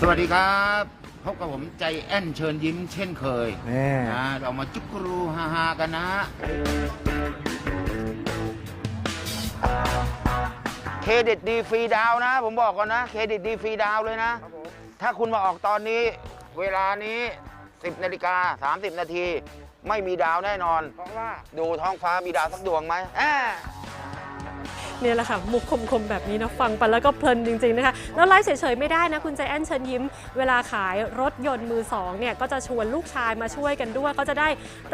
สวัสดีครับพบกับผมใจแอนเชิญยิ้มเช่นเคยนี่นะเรามาจุกรูฮาฮาๆกันนะ เครดิตดีฟรีดาวน์นะ ผมบอกก่อนนะ เครดิตดีฟรีดาวน์เลยนะ ถ้าคุณมาออกตอนนี้ เวลานี้ 10นาฬิกา30 นาที ไม่มีดาวแน่นอน เพราะว่า ดูท้องฟ้ามีดาวสักดวงไหมอ่า เนี่ยแหละค่ะมุกคมๆแบบนี้นะฟังไปแล้วก็เพลินจริงๆนะคะแล้วไลฟ์เฉยๆไม่ได้นะคุณใจแอนเชิญยิ้ม เวลาขายรถยนต์มือสองเนี่ยก็จะชวนลูกชายมาช่วยกันด้วย ก็จะได้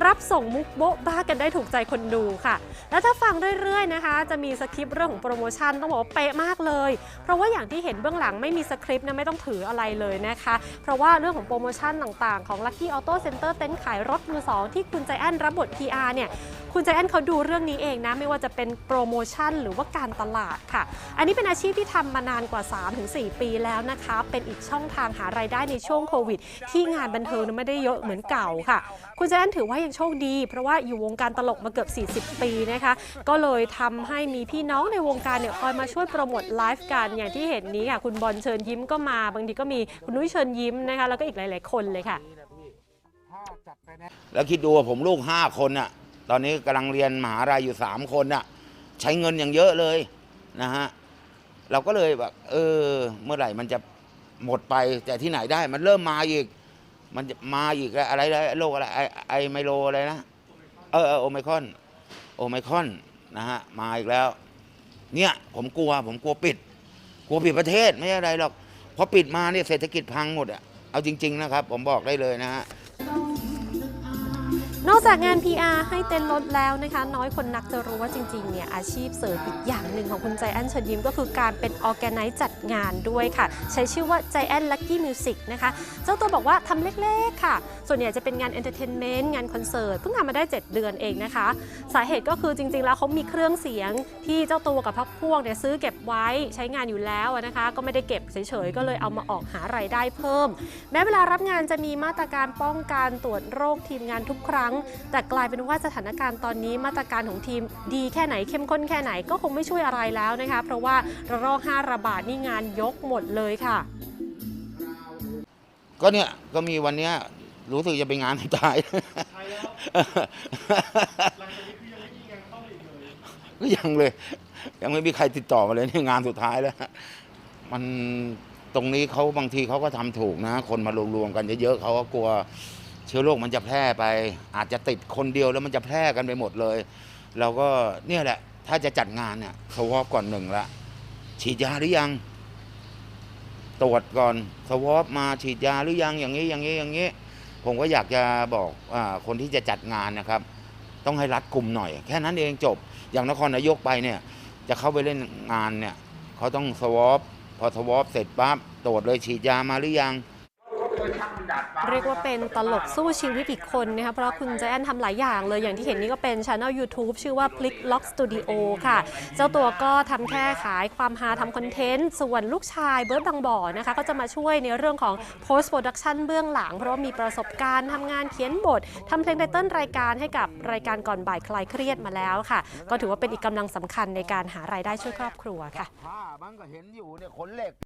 รับส่งมุกโบ๊ะบ้ากันได้ถูกใจคนดูค่ะ แล้วถ้าฟังเรื่อยๆนะคะ จะมีสคริปต์เรื่องของโปรโมชั่นต้องบอกว่าเป๊ะมากเลย เพราะว่าอย่างที่เห็นเบื้องหลังไม่มีสคริปต์นะไม่ต้องถืออะไรเลยนะคะ เพราะว่าเรื่องของโปรโมชั่นต่างๆของ Lucky Auto Center เต็นท์ขายรถมือสองที่คุณใจแอนรับบท PR เนี่ย คุณใจแอนเขาดูเรื่องนี้เองนะ ไม่ว่าจะเป็นโปรโมชั่นหรือว่าการตลาดค่ะ อันนี้เป็นอาชีพที่ทำมานานกว่า 3-4 ปีแล้วนะคะ เป็นอีกช่องทางหารายได้ในช่วงโควิด ที่งานบันเทิงไม่ได้เยอะเหมือนเก่าค่ะ คุณใจแอนถือว่ายังโชคดี เพราะว่าอยู่วงการตลกมาเกือบ 40 ปีนะคะ ก็เลยทำให้มีพี่น้องในวงการเนี่ยคอยมาช่วยโปรโมทไลฟ์กันอย่างที่เห็นนี้ค่ะ คุณบอลเชิญยิ้มก็มาบางทีก็มีคุณนุ้ยเชิญยิ้มนะคะ แล้วก็อีกหลาย ๆ คนเลยค่ะแล้วคิดดูว่าผมลูกห้าคนน่ะ ตอนนี้กำลังเรียนมหาลัยอยู่สามคนน่ะใช้เงินอย่างเยอะเลยนะฮะเราก็เลยแบบเออ เมื่อไหร่มันจะหมดไปแต่ที่ไหนได้มันเริ่มมาอีก มันจะมาอีกแล้วอะไรแล้วโรคอะไรไอไอไมโลอะไรนะเออเออโอไมคอนโอไมคอนนะฮะมาอีกแล้ว เนี่ยผมกลัว ผมกลัวปิด กลัวปิดประเทศไม่ใช่อะไรหรอกพอปิดมาเนี่ยเศรษฐกิจพังหมดอะเอาจริง ๆ นะครับ ผมบอกได้เลยนะฮะ นอกจากงาน PR ให้เต้นรถแล้วนะคะ น้อยคนนักจะรู้ว่าจริงๆเนี่ยอาชีพเสริมอีกอย่างหนึ่งของคุณใจแอนเชิญยิ้มก็คือการเป็นออแกไนซ์จัดงานด้วยค่ะ ใช้ชื่อว่าใจแอนลั c กี้มิวสิกนะคะ เจ้าตัวบอกว่าทำเล็กๆค่ะ ส่วนใหญ่จะเป็นงานเอนเตอร์เทนเมนต์งานคอนเสิร์ตเพิ่งทำมาได้ 7 เดือนเองนะคะ สาเหตุก็คือจริงๆ แล้วเขามีเครื่องเสียงที่เจ้าตัวกับพักพวกเนี่ยซื้อเก็บไว้ใช้งานอยู่แล้วนะคะ ก็ไม่ได้เก็บเฉยๆก็เลยเอามาออกหารายได้เพิ่ม แม้เวลารับงานจะมีมาตรการป้องกันตรวจโรคทีมงานทุกครั้งแต่กลายเป็นว่าสถานการณ์ตอนนี้มาตรการของทีมดีแค่ไหนเข้มข้นแค่ไหนก็คงไม่ช่วยอะไรแล้วนะคะ เพราะว่าระลอก 5 ระบาดนี่งานยกหมดเลยค่ะ ก็เนี่ยก็มีวันเนี้ยรู้สึกจะเป็นงานสุดท้ายก็ยังเลย ยังไม่มีใครติดต่อมาเลยนี่งานสุดท้ายแล้ว มันตรงนี้เขาบางทีเขาก็ทำถูกนะ คนมารวมๆกันเยอะๆเขาก็กลัว ชื้อโรคมันจะแพร่ไป อาจจะติดคนเดียวแล้วมันจะแพร่กันไปหมดเลย เราก็เนี่ยแหละ ถ้าจะจัดงานเนี่ยสวอปก่อนหนึ่งละฉีดยาหรือยัง ตรวจก่อนสวอปมาฉีดยาหรือยังอย่างนี้อย่างนี้อย่างนี้ ผมก็อยากจะบอกอคนที่จะจัดงานนะครับ ต้องให้รัดกลุ่มหน่อย แค่นั้นเองจบ อย่างนครนายกไปเนี่ย จะเข้าไปเล่นงานเนี่ยเขาต้องสวอปพอสวอปเสร็จปั๊บตรวจเลยฉีดยามาหรือยัง เรียกว่าเป็นตลกสู้ชีวิตอีกคนนะคะเพราะคุณใจนทำหลายอย่างเลยอย่างที่เห็นนี่ก็เป็นช anel YouTube ชื่อว่า Plick Lock Studio ค่ะ เจ้าตัวก็ทำแค่ขายความฮาทำคอนเทนต์ ส่วนลูกชายเบิร์ดบางบ่อนะคะก็จะมาช่วยในเรื่องของ post production เบื้องหลัง เพราะมีประสบการณ์ทำงานเขียนบททำเพลงไตเติ้ลรายการให้กับรายการก่อนบ่ายคลายเครียดมาแล้วค่ะ ก็ถือว่าเป็นอีกกำลังสำคัญในการหารายได้ช่วยครอบครัวค่ะผ้ามันก็เห็นอยู่เนี่ยขนเหล็ก